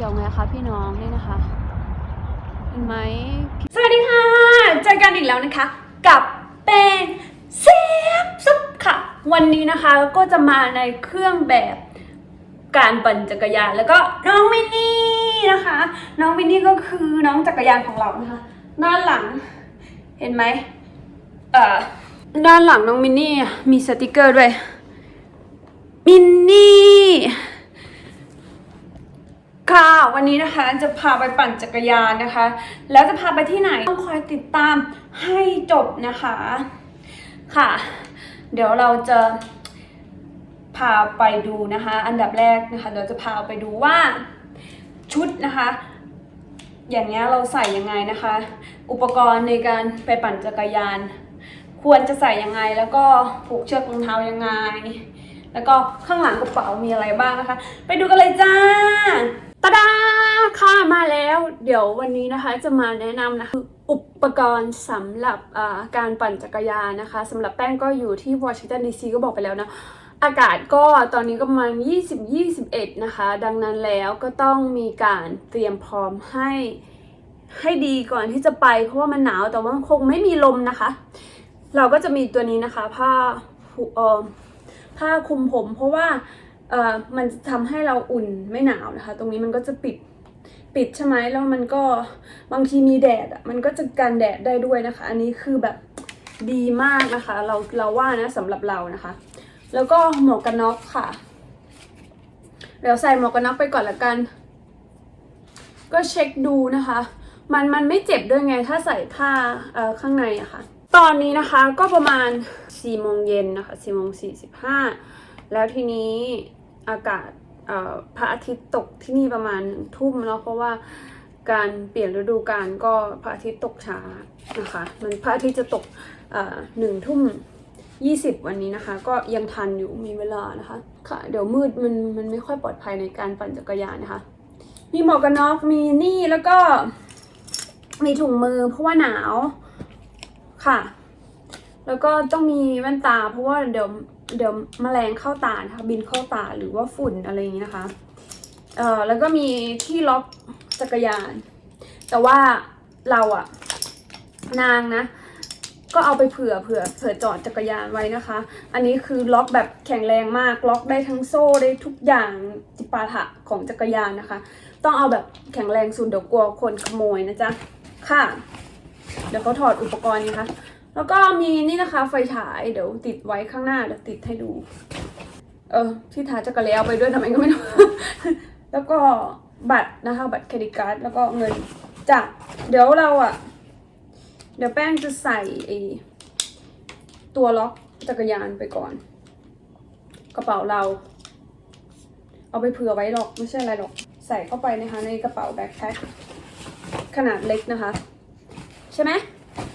ขียวไงคะพี่น้องนี่นะคะเห็นไหมสวัสดีค่ะเจอกันอีกแล้วนะคะ กับเป็นเซฟซุปค่ะ วันนี้นะคะก็จะมาในเครื่องแบบการปั่นจักรยานแล้วก็น้องวินนี่นะคะ น้องวินนี่ก็คือน้องจักรยานของเรานะคะด้านหลังเห็นไหมเอ่อด้านหลังน้องมินนี่มีสติกเกอร์ด้วยมินนี่ ค่ะวันนี้นะคะจะพาไปปั่นจักรยานนะคะ แล้วจะพาไปที่ไหนต้องคอยติดตามให้จบนะคะค่ะ เดี๋ยวเราจะพาไปดูนะคะ อันดับแรกนะคะเดี๋ยวจะพาไปดูว่าชุดนะคะ อย่างเงี้ยเราใส่ยังไงนะคะ อุปกรณ์ในการไปปั่นจักรยาน ควรจะใส่ยังไงแล้วก็ผูกเชือกรองเท้ายังไง แล้วก็ข้างหลังกระเป๋ามีอะไรบ้างนะคะ ไปดูกันเลยจ้า ตาดาค่ะมาแล้ว เดี๋ยววันนี้นะคะจะมาแนะนำนะคะอุปกรณ์สำหรับการปั่นจักรยานนะคะสำหรับแป้งก็อยู่ที่วอชิงตันดีซีก็บอกไปแล้วนะอากาศก็ตอนนี้ก็ประมาณ 20-21 นะคะ ดังนั้นแล้วก็ต้องมีการเตรียมพร้อมให้ให้ดีก่อนที่จะไป เพราะว่ามันหนาวแต่ว่าคงไม่มีลมนะคะ เราก็จะมีตัวนี้นะคะ ผ้าผ้าคลุมผม เพราะว่า เอ่อมันจะทำให้เราอุ่นไม่หนาวนะคะ ตรงนี้มันก็จะปิดปิดใช่ไหมแล้วมันก็บางทีมีแดดอะมันก็จะกันแดดได้ด้วยนะคะ อันนี้คือแบบดีมากนะคะ เราเราว่านะสำหรับเรานะคะ แล้วก็หมวกกันน็อกค่ะเดี๋ยวใส่หมวกกันน็อกไปก่อนละกัน ก็เช็คดูนะคะ มันมันไม่เจ็บด้วยไงถ้าใส่ผ้าเอ่อข้างในอะค่ะ ตอนนี้นะคะก็ประมาณ4โมงเย็นนะคะ4โมง45แล้วทีนี้ อากาศพระอาทิตย์ตกที่นี่ประมาณหนึ่งทุ่มเนาะเพราะว่าการเปลี่ยนฤดูกาลก็พระอาทิตย์ตกช้านะคะมันพระอาทิตย์จะตกหนึ่งทุ่ม20วันนี้นะคะ ก็ยังทันอยู่มีเวลานะคะค่ะ เดี๋ยวมืดมันมันไม่ค่อยปลอดภัยในการปั่นจักรยานนะคะ มีหมวกกันน็อกมีนี่แล้วก็มีถุงมือเพราะว่าหนาวค่ะ แล้วก็ต้องมีแว่นตาเพราะว่าเดี๋ยว เดี๋ยวแมลงเข้าตานะคะบินเข้าตาหรือว่าฝุ่นอะไรอย่างนี้นะคะ เอ่อแล้วก็มีที่ล็อกจักรยาน แต่ว่าเราอะนางนะ ก็เอาไปเผื่อเผื่อเผื่อจอดจักรยานไว้นะคะ อันนี้คือล็อกแบบแข็งแรงมากล็อกได้ทั้งโซ่ได้ทุกอย่างจิปาถะของจักรยานนะคะ ต้องเอาแบบแข็งแรงสุดเดี๋ยวกลัวคนขโมยนะจ๊ะค่ะ เดี๋ยวเขาถอดอุปกรณ์นะคะ แล้วก็มีนี่นะคะไฟฉายเดี๋ยวติดไว้ข้างหน้าเดี๋ยวติดให้ดู เออที่ทาจักรแล้วไปด้วยทำไมก็ไม่รู้ แล้วก็บัตรนะคะ บัตรเครดิตการ์ดแล้วก็เงินจ้ะเดี๋ยวเราอะเดี๋ยวแป้งจะใส่ไอตัวล็อกจักรยานไปก่อน กระเป๋าเรา เอาไปเผื่อไว้หรอกไม่ใช่อะไรหรอก ใส่เข้าไปนะคะในกระเป๋าแบ็คแพ็คขนาดเล็กนะคะ ใช่ไหม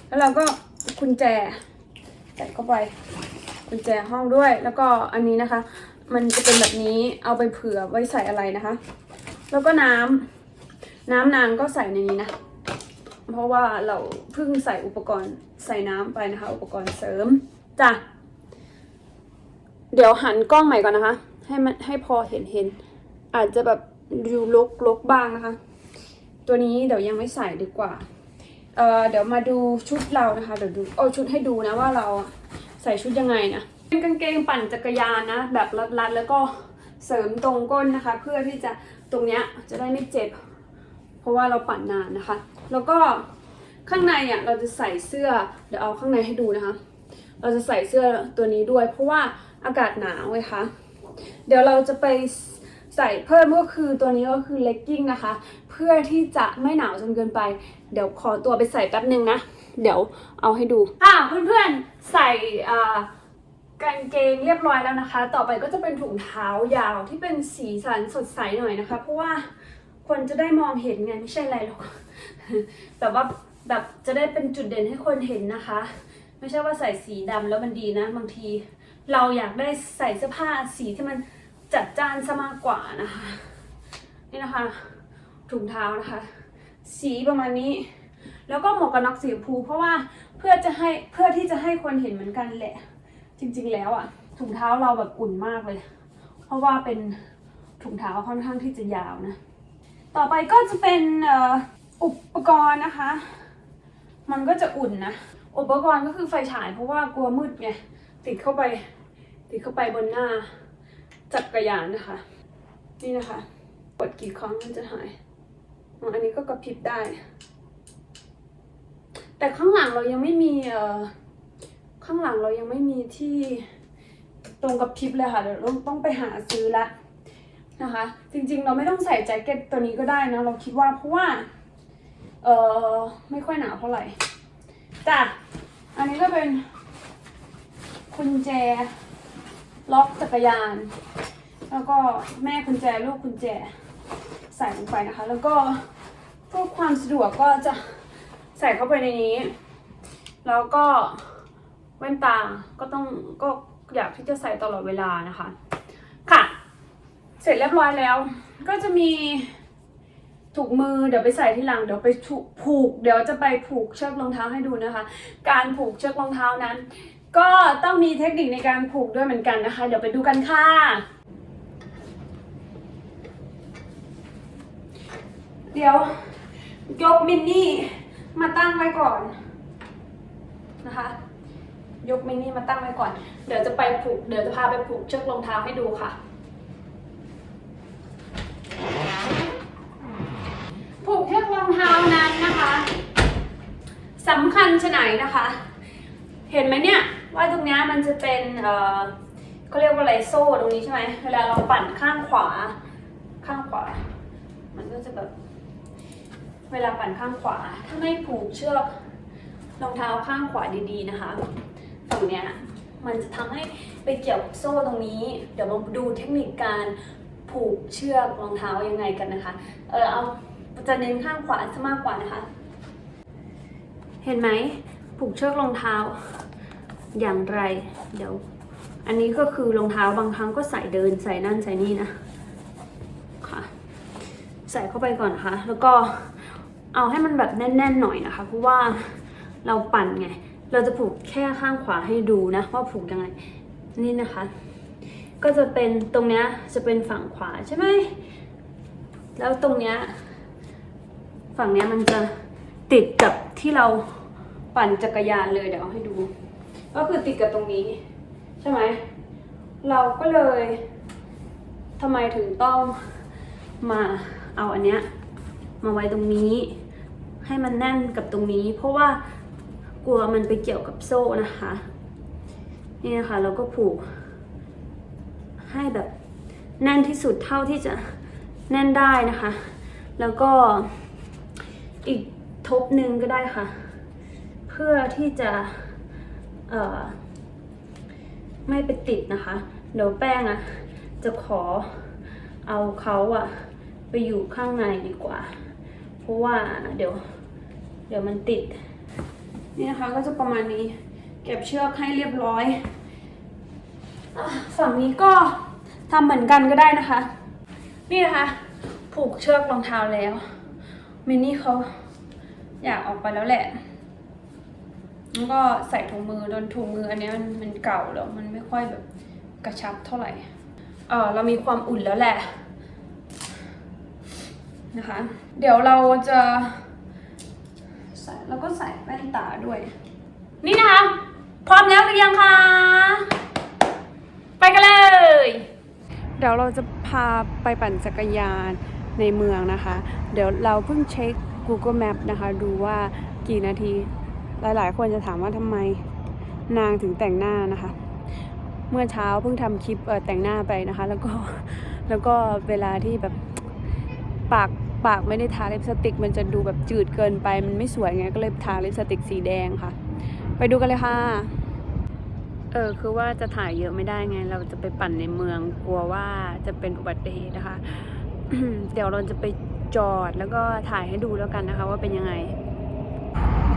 แล้วเราก็ กุญแจใส่เข้าไปกุญแจห้องด้วย แล้วก็อันนี้นะคะ มันจะเป็นแบบนี้เอาไปเผื่อไว้ใส่อะไรนะคะ แล้วก็น้ำน้ำนางก็ใส่ในนี้นะ เพราะว่าเราเพิ่งใส่อุปกรณ์ใส่น้ำไปนะคะ อุปกรณ์เสริมจ้ะเดี๋ยวหันกล้องใหม่ก่อนนะคะ ให้มันให้พอเห็นเห็น อาจจะแบบดูลกลกบ้างนะคะ ตัวนี้เดี๋ยวยังไม่ใส่ดีกว่า เอ่อเดี๋ยวมาดูชุดเรานะคะเดี๋ยวดูเอาชุดให้ดูนะว่าเราใส่ชุดยังไงนะเป็นกางเกงปั่นจักรยานนะ แบบรัดๆแล้วก็เสริมตรงก้นนะคะ เพื่อที่จะตรงเนี้ยจะได้ไม่เจ็บ เพราะว่าเราปั่นนานนะคะ แล้วก็ข้างในอะเราจะใส่เสื้อเดี๋ยวเอาข้างในให้ดูนะคะ เราจะใส่เสื้อตัวนี้ด้วย เพราะว่าอากาศหนาวไงคะเดี๋ยวเราจะไปใส่เพิ่มก็คือตัวนี้ก็คือเลกกิ้งนะคะ เพื่อที่จะไม่หนาวจนเกินไป เดี๋ยวขอตัวไปใส่แป๊บนึงนะ เดี๋ยวเอาให้ดูอะเพื่อนๆใส่อ่ากางเกงเรียบร้อยแล้วนะคะ ต่อไปก็จะเป็นถุงเท้ายาวที่เป็นสีสันสดใสหน่อยนะคะ เพราะว่าคนจะได้มองเห็นไงไม่ใช่อะไรหรอกแบบว่าแบบจะได้เป็นจุดเด่นให้คนเห็นนะคะ ไม่ใช่ว่าใส่สีดำแล้วมันดีนะ บางที เราอยากได้ใส่เสื้อผ้าสีที่มันจัดจ้านซะมากกว่านะคะ นี่นะคะ ถุงเท้านะคะ สีประมาณนี้ แล้วก็หมวกกันน็อกสีชมพูเพราะว่าเพื่อจะให้เพื่อที่จะให้คนเห็นเหมือนกันแหละ จริง ๆ แล้วอะถุงเท้าเราแบบอุ่นมากเลย เพราะว่าเป็นถุงเท้าค่อนข้างที่จะยาวนะ ต่อไปก็จะเป็นอ่ออุปกรณ์นะคะ มันก็จะอุ่นนะ อุปกรณ์ก็คือไฟฉาย เพราะว่ากลัวมืดไง ติดเข้าไป ติดเข้าไปบนหน้า จักรยานนะคะ นี่นะคะ กดกี่ครั้งมันจะหาย อันนี้ก็กระพริบได้ แต่ข้างหลังเรายังไม่มีเอ่อข้างหลังเรายังไม่มีที่ตรงกับพริบเลยค่ะเดี๋ยวเราต้องไปหาซื้อละนะคะ จริงๆเราไม่ต้องใส่แจ็คเก็ตตัวนี้ก็ได้นะ เราคิดว่าเพราะว่าเออไม่ค่อยหนาวเท่าไหร่จ้ะอันนี้ก็เป็นกุญแจล็อกจักรยาน แล้วก็แม่กุญแจลูกกุญแจใส่ลงไปนะคะ แล้วก็ พื่อความสะดวกก็จะใส่เข้าไปในนี้ แล้วก็แว่นตาก็ต้องก็อยากที่จะใส่ตลอดเวลานะคะ ค่ะ เสร็จเรียบร้อยแล้ว ก็จะมีถุงมือเดี๋ยวไปใส่ที่หลังเดี๋ยวไปผูก เดี๋ยวจะไปผูกเชือกรองเท้าให้ดูนะคะ การผูกเชือกรองเท้านั้น ก็ต้องมีเทคนิคในการผูกด้วยเหมือนกันนะคะ เดี๋ยวไปดูกันค่ะเดี๋ยว ยกมินนี่มาตั้งไว้ก่อนนะคะ ยกมินนี่มาตั้งไว้ก่อน เดี๋ยวจะไปผูก เดี๋ยวจะพาไปผูกเชือกรองเท้าให้ดูค่ะ ผูกเชือกรองเท้านั้นนะคะสำคัญชะไหนนะคะ เห็นไหมเนี่ยว่าตรงเนี้ยมันจะเป็นเอ่อเขาเรียกว่าอะไรโซ่ตรงนี้ใช่ไหมเวลาเราปั่นข้างขวาข้างขวา มันก็จะแบบ เวลาปั่นข้างขวา ถ้าไม่ผูกเชือกรองเท้าข้างขวาดีๆนะคะ ฝั่งเนี้ยมันจะทำให้ไปเกี่ยวกับโซ่ตรงนี้ เดี๋ยวมาดูเทคนิคการผูกเชือกรองเท้ายังไงกันนะคะ เออเอาจะเน้นข้างขวาซะมากกว่านะคะ เห็นไหมผูกเชือกรองเท้า อย่างไร เดี๋ยว อันนี้ก็คือรองเท้าบางครั้งก็ใส่เดินใส่นั่นใส่นี่นะ ค่ะ ใส่เข้าไปก่อนนะคะ แล้วก็ เอาให้มันแบบแน่นๆหน่อยนะคะ เพราะว่าเราปั่นไง เราจะผูกแค่ข้างขวาให้ดูนะว่าผูกยังไง นี่นะคะ ก็จะเป็นตรงเนี้ยจะเป็นฝั่งขวาใช่ไหม แล้วตรงเนี้ยฝั่งเนี้ยมันจะติดกับที่เราปั่นจักรยานเลยเดี๋ยวเอาให้ดู ก็คือติดกับตรงนี้ใช่ไหม เราก็เลยทำไมถึงต้องมาเอาอันเนี้ยมาไว้ตรงนี้ ให้มันแน่นกับตรงนี้ เพราะว่ากลัวมันไปเกี่ยวกับโซ่นะคะ นี่นะคะเราก็ผูก ให้แบบแน่นที่สุดเท่าที่จะแน่นได้นะคะ แล้วก็อีกทบหนึ่งก็ได้ค่ะ เพื่อที่จะไม่ไปติดนะคะ เดี๋ยวแป้งอะจะขอเอาเขาอะไปอยู่ข้างในดีกว่า เพราะว่าเดี๋ยว เดี๋ยวมันติด นี่นะคะก็จะประมาณนี้ เก็บเชือกให้เรียบร้อย ฝั่งนี้ก็ทำเหมือนกันก็ได้นะคะ นี่นะคะ ผูกเชือกรองเท้าแล้วมินนี่เขาอยากออกไปแล้วแหละแล้วก็ใส่ถุงมือโดนถุงมืออันนี้มันมันเก่าแล้วมันไม่ค่อยแบบกระชับเท่าไหร่ เออเรามีความอุ่นแล้วแหละ นะคะ เดี๋ยวเราจะใส่แล้วก็ใส่แว่นตาด้วย นี่นะคะ พร้อมแล้วหรือยังคะไปกันเลย เดี๋ยวเราจะพาไปปั่นจักรยานในเมืองนะคะ เดี๋ยวเราเพิ่งเช็ค Google Map นะคะ ดูว่ากี่นาที หลายๆ คนจะถามว่าทำไมนางถึงแต่งหน้านะคะ เมื่อเช้าเพิ่งทำคลิปแต่งหน้าไปนะคะ แล้วก็แล้วก็เวลาที่แบบ ปากปากไม่ได้ทาลิปสติก มันจะดูแบบจืดเกินไป มันไม่สวยไงก็เลยทาลิปสติกสีแดงค่ะ ไปดูกันเลยค่ะ เออคือว่าจะถ่ายเยอะไม่ได้ไง เราจะไปปั่นในเมืองกลัวว่าจะเป็นอุบัติเหตุนะคะ เดี๋ยวเราจะไปจอดแล้วก็ถ่ายให้ดูแล้วกันนะคะ ว่าเป็นยังไง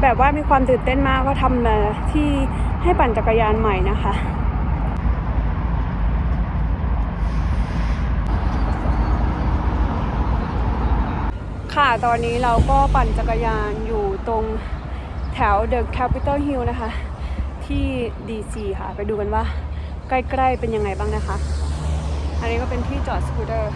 แบบว่ามีความตื่นเต้นมากว่าทำมาที่ให้ปั่นจักรยานใหม่นะคะ ค่ะ ตอนนี้เราก็ปั่นจักรยานอยู่ตรงแถวเดอะแคปิตอลฮิลนะคะ ที่ดีซีค่ะ ไปดูกันว่าใกล้ๆเป็นยังไงบ้างนะคะ อันนี้ก็เป็นที่จอดสกูตเตอร์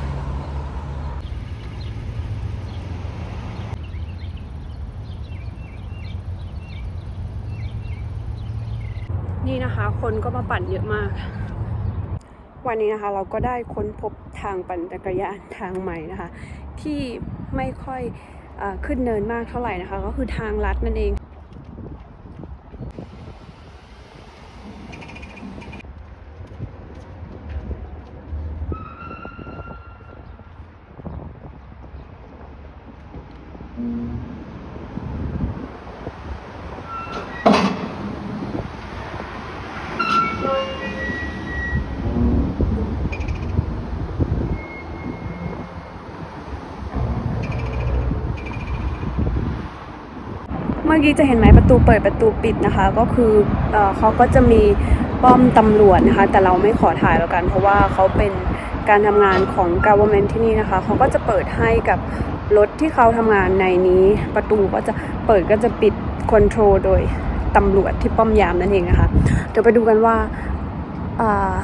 นี่นะคะคนก็มาปั่นเยอะมาก วันนี้นะคะเราก็ได้ค้นพบทางปั่นจักรยานทางใหม่นะคะ ที่ ไม่ค่อยอขึ้นเนินมากเท่าไหร่นะคะ ก็คือทางลัดนั่นเองเมื่ อกี้จะเห็นไหมประตูเปิดประตูปิดนะคะ ก็คือเออเขาก็จะมีป้อมตำรวจนะคะ แต่เราไม่ขอถ่ายแล้วกัน เพราะว่าเขาเป็นการทำงานของ government ที่นี่นะคะเขาก็จะเปิดให้กับรถที่เขาทำงานในนี้ ประตูก็จะเปิดก็จะปิดคอนโทรลโดยตำรวจที่ป้อมยามนั่นเองนะคะ เดี๋ยวไปดูกันว่าอ่า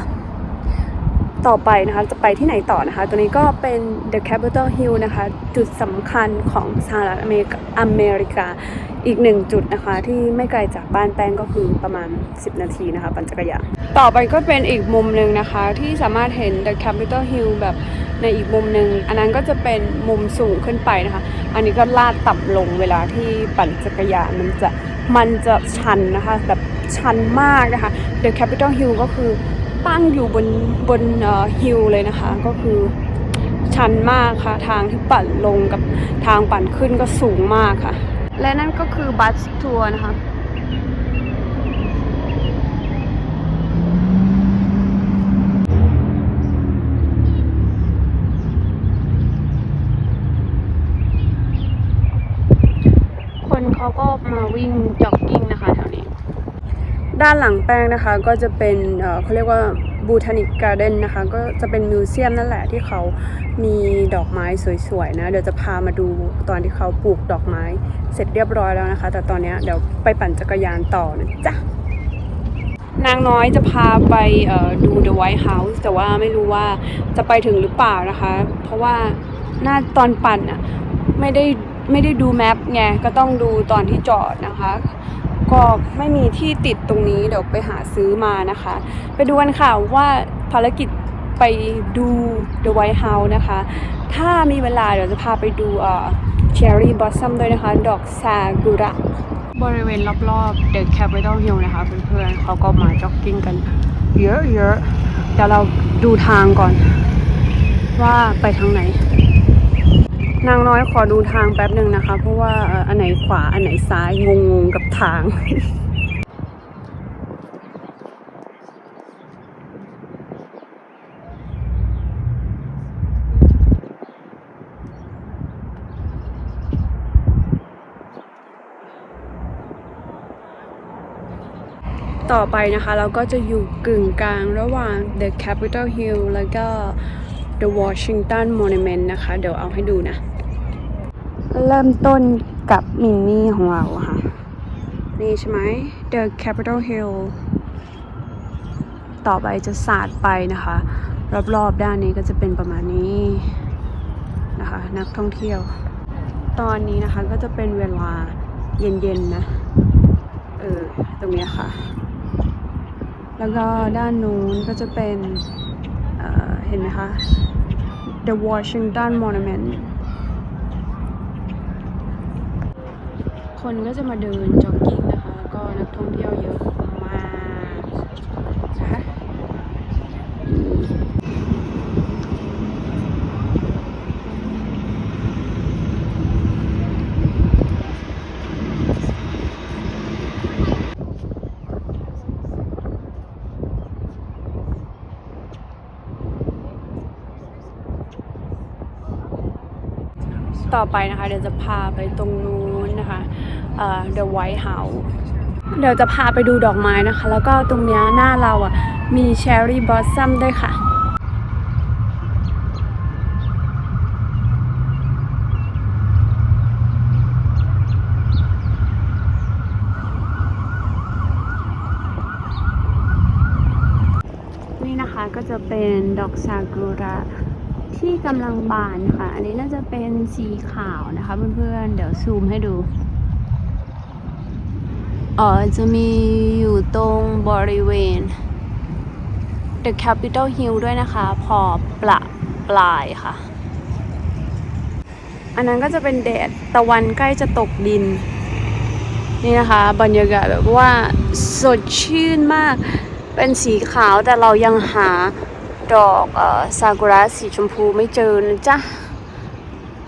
ต่อไปนะคะ จะไปที่ไหนต่อนะคะ ตัวนี้ก็เป็น The Capitol Hill นะคะ จุดสำคัญของสหรัฐอเมริกา อีกหนึ่งจุดนะคะที่ไม่ไกลจากบ้านแป้งก็คือประมาณ 10 นาทีนะคะปั่นจักรยานต่อไปก็เป็นอีกมุมหนึ่งนะคะ ที่สามารถเห็น The Capitol Hill แบบในอีกมุมหนึ่งอันนั้นก็จะเป็นมุมสูงขึ้นไปนะคะ อันนี้ก็ลาดต่ำลงเวลาที่ปั่นจักรยานมันจะมันจะชันนะคะแบบชันมากนะคะ The Capitol Hill ก็คือตั้งอยู่บนบนฮิลเลยนะคะ ก็คือชันมากค่ะ ทางที่ปั่นลงกับทางปั่นขึ้นก็สูงมากค่ะ และนั่นก็คือบัสทัวร์นะคะคนเขาก็มาวิ่งจ็อกกิ้งนะคะแถวนี้ ด้านหลังแป้งนะคะก็จะเป็นเเขาเรียกว่า บูทานิกการ์เดนนะคะ ก็จะเป็นมิวเซียมนั่นแหละที่เขามีดอกไม้สวยๆนะ เดี๋ยวจะพามาดูตอนที่เขาปลูกดอกไม้เสร็จเรียบร้อยแล้วนะคะ แต่ตอนนี้เดี๋ยวไปปั่นจักรยานต่อนะจ๊ะนางน้อยจะพาไปดู The White House แต่ว่าไม่รู้ว่าจะไปถึงหรือเปล่านะคะ เพราะว่าหน้าตอนปั่นอะไม่ได้ไม่ได้ดูแมปไงก็ต้องดูตอนที่จอดนะคะ ก็ไม่มีที่ติดตรงนี้เดี๋ยวไปหาซื้อมานะคะ ไปดูกันค่ะว่าภารกิจไปดู The White House นะคะ ถ้ามีเวลาเดี๋ยวจะพาไปดูเอ่อ Cherry Blossom ด้วยนะคะ ดอกซากุระ บริเวณรอบๆ The Capitol Hill นะคะเพื่อนๆเขาก็มาจ็อกกิ้งกันเยอะๆเดี๋ยวเราดูทางก่อน ว่าไปทางไหน นางน้อยขอดูทางแป๊บหนึ่งนะคะ เพราะว่าอันไหนขวาอันไหนซ้ายงงๆกับทาง ต่อไปนะคะเราก็จะอยู่กึ่งกลางระหว่าง The Capitol Hill แล้วก็ The Washington Monument นะคะ เดี๋ยวเอาให้ดูนะ เริ่มต้นกับมินนี่ของเราอะค่ะ นี่ใช่ไหม The Capitol Hill ต่อไปจะสาดไปนะคะ รอบๆด้านนี้ก็จะเป็นประมาณนี้นะคะ นักท่องเที่ยว ตอนนี้นะคะก็จะเป็นเวลาเย็นๆนะ เออ ตรงเนี้ยค่ะ แล้วก็ด้านนู้นก็จะเป็น เห็นไหมคะ The Washington Monument คนก็จะมาเดินจ็อกกิ้งนะคะ แล้วก็นักท่องเที่ยวเยอะมากนะคะ ต่อไปนะคะ เดี๋ยวจะพาไปตรงนู้นนะคะเอ่อ The White House เดี๋ยวจะพาไปดูดอกไม้นะคะ แล้วก็ตรงนี้หน้าเราอะ มี Cherry Blossom ด้วยค่ะนี่นะคะก็จะเป็นดอกซากุระ ที่กำลังบานค่ะ อันนี้น่าจะเป็นสีขาวนะคะเพื่อนๆ เดี๋ยวซูมให้ดูอ่อจะมีอยู่ตรงบริเวณ The Capitol Hill ด้วยนะคะ พอประปลายค่ะ อันนั้นก็จะเป็นแดดตะวันใกล้จะตกดิน นี่นะคะ บรรยากาศแบบว่าสดชื่นมาก เป็นสีขาวแต่เรายังหา ดอกเอ่อซากุระสีชมพูไม่เจอนะจ๊ะ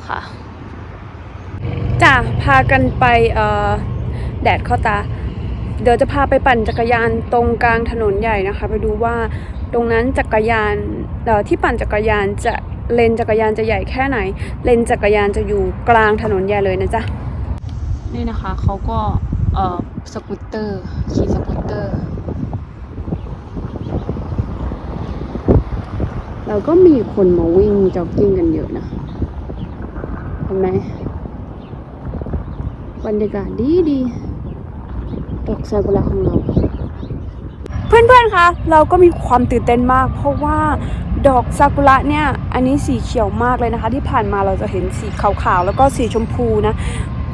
ค่ะจ้ะพากันไปเอ่อแดดเข้าตา เดี๋ยวจะพาไปปั่นจักรยานตรงกลางถนนใหญ่นะคะ ไปดูว่าตรงนั้นจักรยานเอ่อที่ปั่นจักรยานจะเลนจักรยานจะใหญ่แค่ไหน เลนจักรยานจะอยู่กลางถนนใหญ่เลยนะจ๊ะ นี่นะคะเขาก็เอ่อสกูตเตอร์ขี่สกูตเตอร์ แล้วก็มีคนมาวิ่งจ็อกกิ้งกันเยอะนะเห็นไหมบรรยากาศดีดีดอกซากุระของเรา เพื่อนๆคะเราก็มีความตื่นเต้นมาก เพราะว่าดอกซากุระเนี่ย อันนี้สีเขียวมากเลยนะคะ ที่ผ่านมาเราจะเห็นสีขาวๆแล้วก็สีชมพูนะ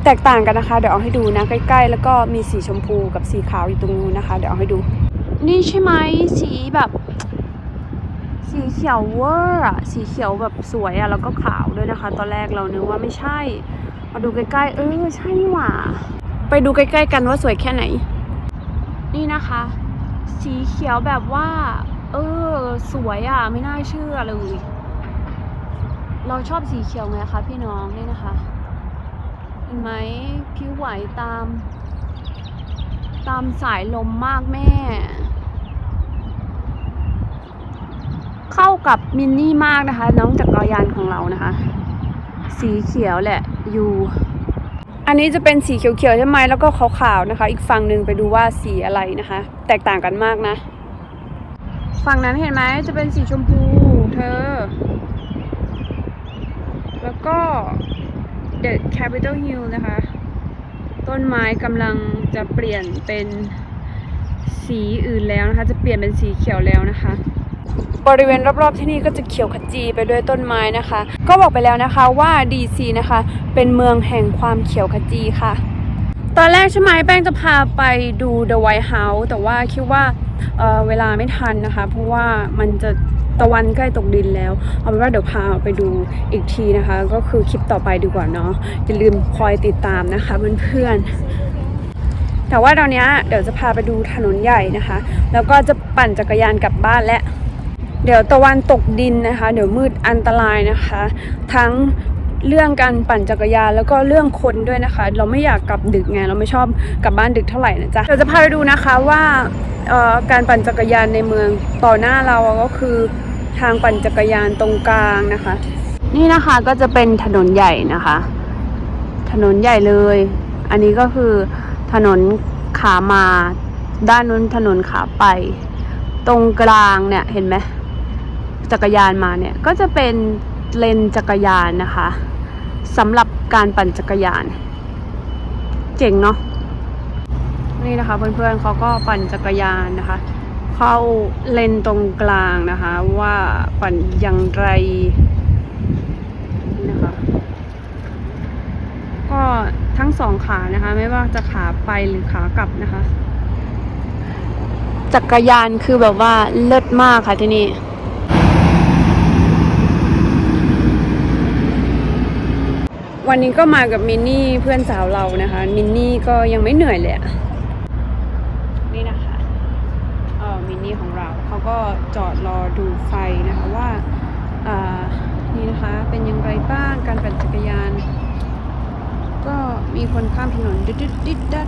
แตกต่างกันนะคะ เดี๋ยวเอาให้ดูนะ ใกล้ ๆ แล้วก็มีสีชมพูกับสีขาวอยู่ตรงนู้นนะคะ เดี๋ยวเอาให้ดู นี่ใช่ไหมสีแบบ สีเขียวเวอร์อะสีเขียวแบบสวยอะแล้วก็ขาวด้วยนะคะ ตอนแรกเรานึกว่าไม่ใช่มาดูใกล้ๆ เออใช่นี่หว่า ไปดูใกล้ๆกันว่าสวยแค่ไหน นี่นะคะ สีเขียวแบบว่า เออ สวยอะไม่น่าเชื่อเลย เราชอบสีเขียวไงคะพี่น้องนี่นะคะ เห็นไหมผิวไหวตาม ตามสายลมมากแม่ เข้ากับมินนี่มากนะคะ น้องจักรยานของเรานะคะ สีเขียวแหละอยู่อันนี้จะเป็นสีเขียวๆใช่ไหมแล้วก็ขาวๆนะคะ อีกฝั่งหนึ่งไปดูว่าสีอะไรนะคะ แตกต่างกันมากนะ ฝั่งนั้นเห็นไหมจะเป็นสีชมพูเธอ แล้วก็ The Capitol Hill นะคะ ต้นไม้กำลังจะเปลี่ยนเป็นสีอื่นแล้วนะคะ จะเปลี่ยนเป็นสีเขียวแล้วนะคะ บริเวณรอบๆที่นี่ก็จะเขียวขจีไปด้วยต้นไม้นะคะ ก็บอกไปแล้วนะคะว่า DC นะคะ เป็นเมืองแห่งความเขียวขจีค่ะ ตอนแรกใช่ไหมแป้งจะพาไปดู The White House แต่ว่าคิดว่าเเวลาไม่ทันนะคะ เพราะว่ามันจะตะวันใกล้ตกดินแล้ว เอาเป็นว่าเดี๋ยวพาไปดูอีกทีนะคะ ก็คือคลิปต่อไปดีกว่าเนาะอย่าลืมคอยติดตามนะคะเพื่อนๆแต่ว่าตอนนี้เดี๋ยวจะพาไปดูถนนใหญ่นะคะ แล้วก็จะปั่นจักรยานกลับบ้านและ เดี๋ยวตะวันตกดินนะคะ เดี๋ยวมืดอันตรายนะคะ ทั้งเรื่องการปั่นจักรยานแล้วก็เรื่องคนด้วยนะคะ เราไม่อยากกลับดึกไงเราไม่ชอบกลับบ้านดึกเท่าไหร่นะจ๊ะเราจะพาไปดูนะคะว่าการปั่นจักรยานในเมืองต่อหน้าเราก็คือทางปั่นจักรยานตรงกลางนะคะ นี่นะคะก็จะเป็นถนนใหญ่นะคะ ถนนใหญ่เลย อันนี้ก็คือถนนขามา ด้านนู้นถนนขาไป ตรงกลางเนี่ยเห็นไหม จักรยานมาเนี่ยก็จะเป็นเลนจักรยานนะคะสำหรับการปั่นจักรยาน เจ๋งเนาะนี่นะคะเพื่อนๆเขาก็ปั่นจักรยานนะคะ เข้าเลนตรงกลางนะคะ ว่าปั่นอย่างไรนี่นะคะก็ทั้งสองขานะคะ ไม่ว่าจะขาไปหรือขากลับนะคะ จักรยานคือแบบว่าเลิศมากค่ะที่นี่ วันนี้ก็มากับมินนี่เพื่อนสาวเรานะคะ มินนี่ก็ยังไม่เหนื่อยเลยอะนี่นะคะเออมินนี่ของเราเขาก็จอดรอดูไฟนะคะว่าอ่านี่นะคะเป็นยังไงบ้างการปั่นจักรยาน ก็มีคนข้ามถนนดิดดิดดิดดัด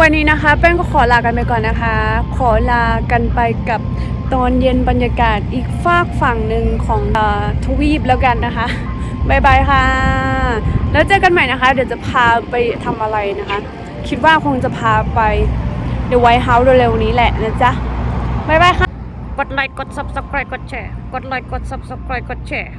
วันนี้นะคะแป้งก็ขอลากันไปก่อนนะคะ ขอลากันไปกับตอนเย็นบรรยากาศอีกฝากฝั่งหนึ่งของเออทวีปแล้วกันนะคะ บายบายค่ะ แล้วเจอกันใหม่นะคะ เดี๋ยวจะพาไปทำอะไรนะคะ คิดว่าคงจะพาไป The White House เร็วๆนี้แหละนะจ๊ะบายบายค่ะ กดไลค์ กด subscribe กดแชร์ กดไลค์ กด subscribe กดแชร์